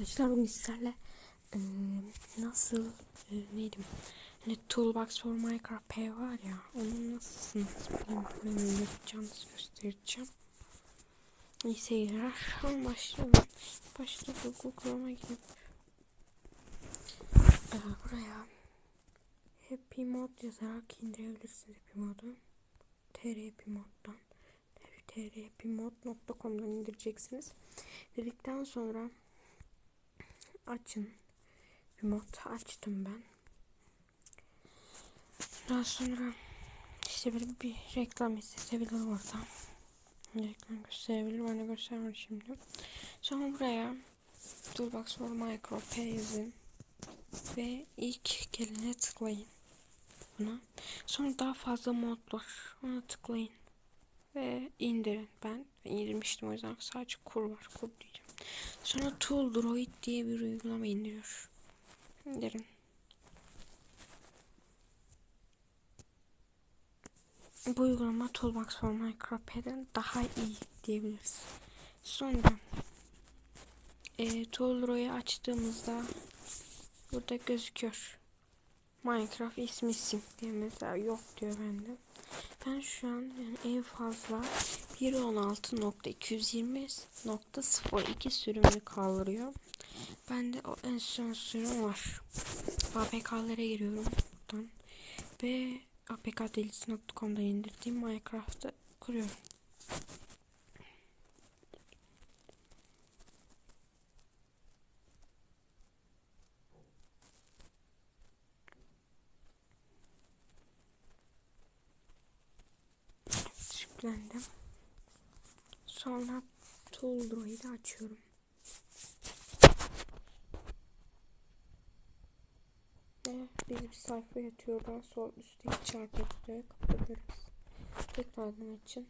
arkadaşlar bugün sizlerle e, nasıl e, neydi hani Toolbox for Minecraft P var ya onu nasıl nasıl yapacağınızı göstereceğim. İyi seyirler. Ama başlayalım. Başta Google Chrome'a girip e, buraya Happy Mod yazarak indirebilirsiniz Happy Mod'u. TR Happy Mod'dan trhappymod.com'dan indireceksiniz. Dedikten sonra açın. Bir mod açtım ben. Daha sonra işte böyle bir reklam istetebilir orada. Reklam gösterebilir. Bana göstermedi şimdi. Sonra buraya Toolbox for Micro P. Ve ilk gelene tıklayın. Buna. Sonra daha fazla mod var. Ona tıklayın ve indirin. Ben indirmiştim o yüzden sadece kur var. Kur diyeceğim. Sonra Tool Droid diye bir uygulama indiriyor. İndirin. Bu uygulama Toolbox for Minecraft'den daha iyi diyebiliriz. Sonra e, Tool Droid'i açtığımızda burada gözüküyor. Minecraft is missing diye mesela yok diyor bende. Ben şu an yani en fazla 1.16.220.02 sürümünü kaldırıyor. Bende o en son sürüm var. APK'lara giriyorum buradan. Ve apkdelisi.com'dan indirdiğim Minecraft'ı kuruyorum. yüklendim. Sonra Tool Droid'i açıyorum. Ve bir sayfa yatıyor. Daha sol üstteki çarpı ekleye kapatabiliriz. Tekrardan açın.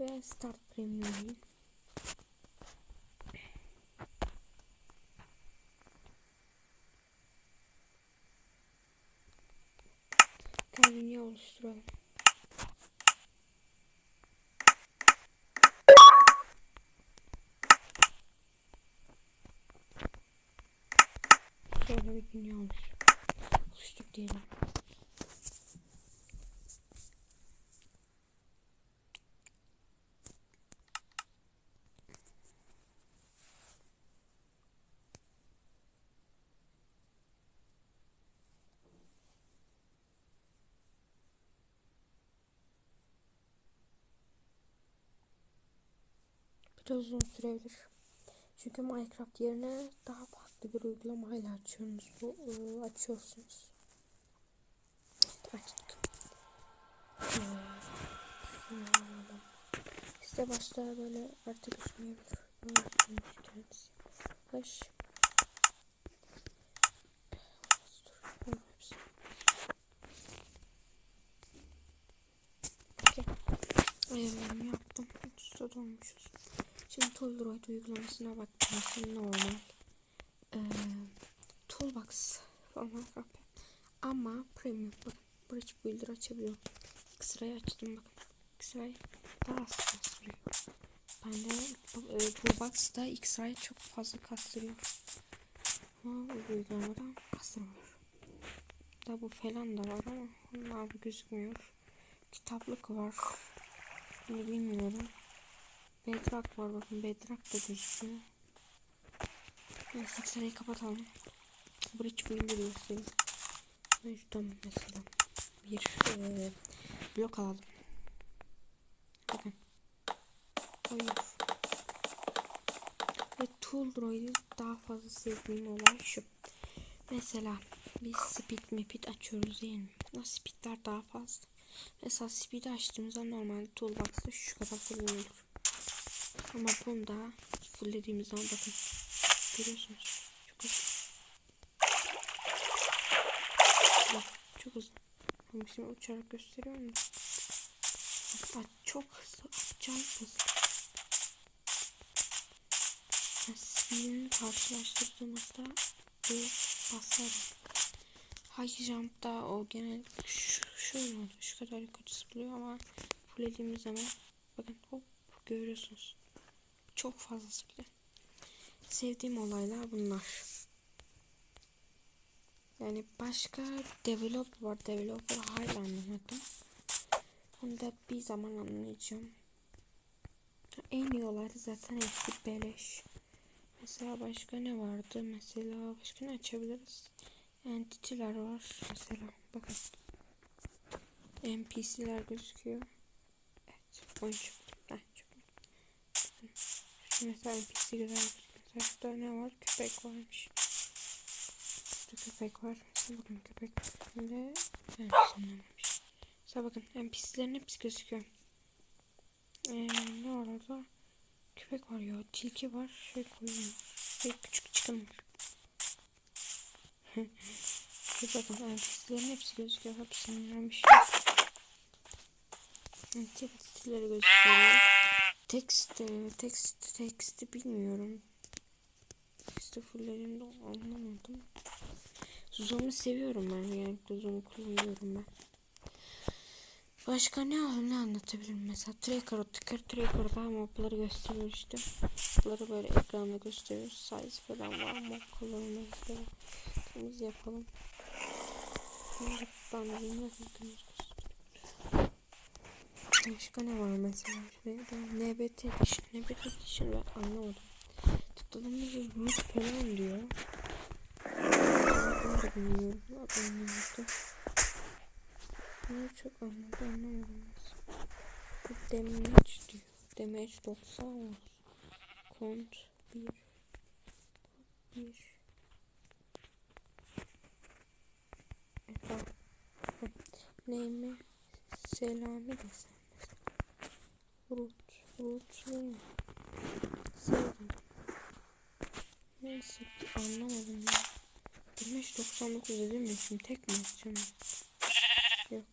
Ve Start Premium değil. Kendini oluşturalım. Böyle bir dünya olmuş. Oluştuk diyelim. Biraz uzun sürebilir. Çünkü Minecraft yerine daha farklı bir uygulamayla açıyorsunuz bu ıı, açıyorsunuz. Açtık. İşte başta böyle artık düşmeyebilir. Kendisi. Baş. Ayarlarımı yaptım. Üstte dolmuşuz. Şimdi Toolroid uygulamasına baktığımızda normal. Ee, Toolbox falan ama premium bakın Bridge Builder açabiliyorum. X-Ray açtım bakın. X-Ray daha az kastırıyor. Bende e, Toolbox'ta X-Ray çok fazla kastırıyor. Ama bu uygulamada kastırmıyor. Da bu falan da var ama onlar gözükmüyor. Kitaplık var. Bunu bilmiyorum. Bedrock var bakın Bedrock da gözüküyor. Neyse sırayı kapatalım. Bridge Builder göstereyim. Ve şuradan mesela bir e, blok alalım. Bakın. Hayır. Ve Tool Droid'i daha fazla sevdiğim olay şu. Mesela biz speed mapit açıyoruz değil mi? O speedler daha fazla. Mesela speed açtığımızda normalde toolbox'ta şu kadar kullanılır. Ama bunda fulllediğimiz zaman bakın. Görüyorsunuz. Çok hızlı. Bak çok hızlı. Ama şimdi uçarak gösteriyorum da. Bak çok hızlı. Acayip hızlı. Yani speedini karşılaştırdığımızda bu basar. High jump'ta o genel şöyle oldu. Şu kadar yukarı zıplıyor ama fulllediğimiz zaman bakın hop görüyorsunuz. Çok fazla zıplıyor. Sevdiğim olaylar bunlar. Yani başka developer var. Developer hala anlamadım. Onu da bir zaman anlayacağım. En iyi olaydı zaten hepsi beleş. Mesela başka ne vardı? Mesela başka ne açabiliriz? Entity'ler var. Mesela bakın. NPC'ler gözüküyor. Evet. Oyun çok güzel. Çok mesela NPC güzel. Şurada ne var? Köpek varmış. Şurada köpek var. Mesela bakın köpek. Evet, sanırmış. Mesela bakın NPC'lerin hepsi gözüküyor. Ee, ne var orada? Köpek var ya. Tilki var. Şey koyun var. Şey küçük çıkın var. Bir bakın NPC'lerin hepsi gözüküyor. Bir şey. Entitileri gözüküyor. Text, text, text'i bilmiyorum. Text'i fulllerimde anlamadım. Zoom'u seviyorum ben. Yani Zoom'u kullanıyorum ben. Başka ne ne anlatabilirim mesela tracker tracker tracker'da mobları gösteriyor işte mobları böyle ekranda gösteriyor size falan var mob kullanımı falan temiz yapalım ben bilmiyorum Başka ne var mesela şuraya da NBT edition NBT edition ben anlamadım tıkladığımda root falan diyor ben de bilmiyorum anlamadım bunu çok anladım anlamadım. Bu damage diyor. Damage 90 var. Kont 1 1 Efendim. Neyimi Selami desem. Root. Root ne? Sevdim. Ki anlamadım ya. Damage 99 dedim ya şimdi tek mi atacağım? Yok.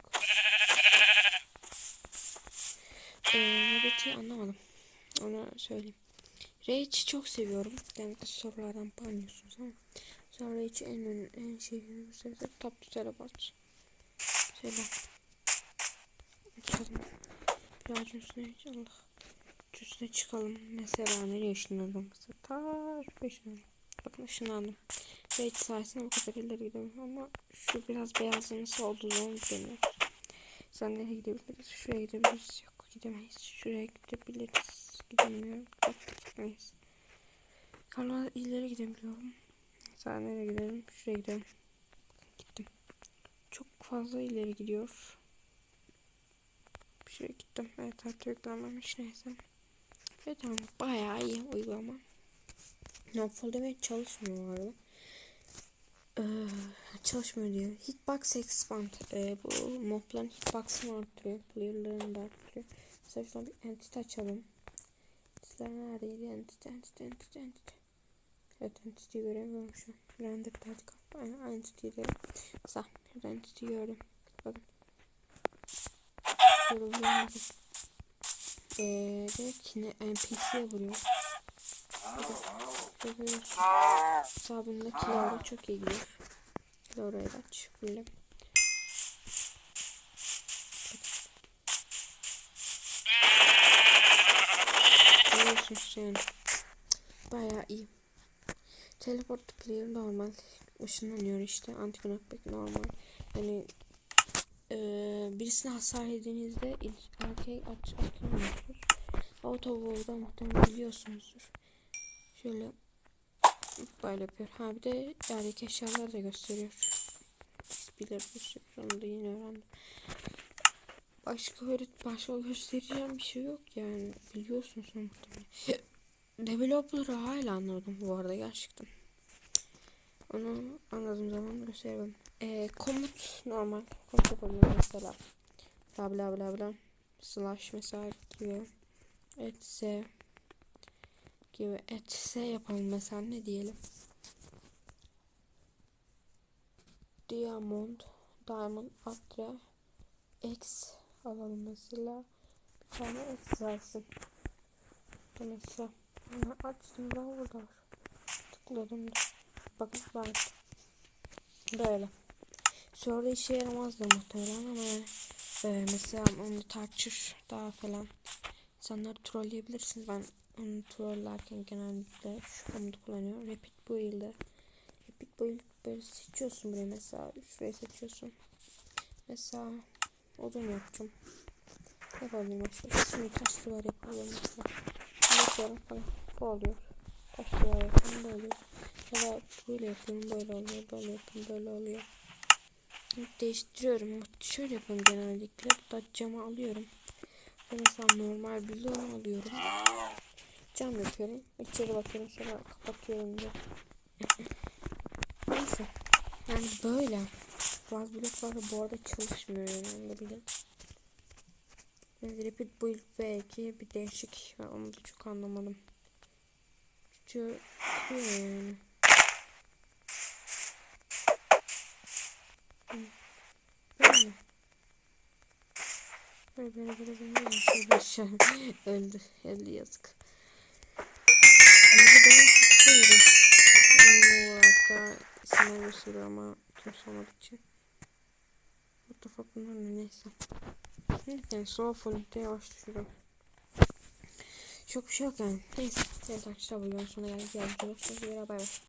Ee, nöbeti anlamadım. Onu söyleyeyim. Rage'i çok seviyorum. Genellikle sorulardan banlıyorsunuz ama. Sonra Rage'i en ön, en şeyini gösterirse top tutara bas. Şöyle. Açalım. Birazcık üstüne Allah. Üstüne çıkalım. Mesela nereye ışınlandım? Ta şu ışınlandım. Bakın ışınlandım. Rage sayesinde bu kadar ileri gidemiyorum ama şu biraz beyazlaması olduğu zaman. Sen nereye gidebiliriz? Şuraya gidebiliriz. Yok gidemeyiz. Şuraya gidebiliriz. Gidemiyorum. Gitmeyiz. Kanala ileri gidebiliyorum. Sen nereye gidelim? Şuraya gidelim. Gittim. Çok fazla ileri gidiyor. Şuraya gittim. Evet artık yüklenmemiş neyse. Evet tamam. Bayağı iyi uygulama. Nopful demek çalışmıyor bu arada. Ee, çalışmıyor diyor. Hitbox expand. Ee, bu mobların hitbox'ını arttırıyor. Player'larını da arttırıyor. Mesela şuradan bir entity açalım. Entity'ler neredeydi? Entity, entity, entity, entity. Evet entity'yi göremiyorum şu an. Render vertical. Aynen entity diyorum. Mesela şurada entity gördüm. Bakın. Şöyle vuruyorum. Ee, direkt yine NPC'ye vuruyor. Görüyorsun. Sabunla Kilora çok iyi gidiyor. Kilora'yı da. Fulle. Görüyorsunuz yani. İyi. Teleport player normal. Işınlanıyor işte. Anti knockback normal. Hani e, birisine hasar yediğinizde erkeği aç atlamıyorsunuz. Auto muhtemelen biliyorsunuzdur. Şöyle böyle yapıyor. Ha bir de yerdeki eşyalar da gösteriyor. Bilir gösteriyor. Onu da yeni öğrendim. Başka öğret başka göstereceğim bir şey yok yani. Biliyorsunuz muhtemelen. Developer'ı hala anladım bu arada gerçekten. Onu anladığım zaman gösteririm. Ee, komut normal. Komut yapabilirim mesela. Bla bla bla bla. Slash mesela gibi. Etse gibi etse yapalım mesela ne diyelim. Diamond Diamond Atre X alalım mesela. Bir tane X versin. Mesela bunu açtım daha burada var. Tıkladım da. Bakın var. Böyle. Sonra işe yaramazdı muhtemelen ama yani, e, mesela onu tartışır daha falan insanları trolleyebilirsiniz. Ben trollerken genellikle şu komutu kullanıyorum. Rapid build'de. Rapid build böyle seçiyorsun buraya mesela. Şurayı seçiyorsun. Mesela odun yapacağım. Yapabilirim aşağıya. Şimdi taş duvar yapıyorum mesela. Yapıyorum falan. Bu oluyor. Taş duvar yapıyorum böyle oluyor. Ya da böyle yapıyorum böyle oluyor. Böyle yapıyorum böyle oluyor. Değiştiriyorum. Şöyle yapıyorum genellikle. Burada camı alıyorum. Ve mesela normal bir alıyorum. Cam yapıyorum. İçeri bakıyorum sonra kapatıyorum diye. Neyse. Yani böyle. Bazı bloklar da bu arada çalışmıyor yani da bilin. Yani Rapid Build V2 bir değişik. Ben onu da çok anlamadım. Çünkü yani. Böyle. Böyle böyle böyle böyle böyle öldü. Öldü yazık. Ben seviyorum. Oo, hatta gösteriyor ama kimse olmadığı için. What the fuck bunlar ne neyse. Yani soğuk folikte yavaş düşürüyorum. Çok bir şey yok yani. Neyse. Evet arkadaşlar bu videonun sonuna geldik. Yarın görüşmek üzere. Bay.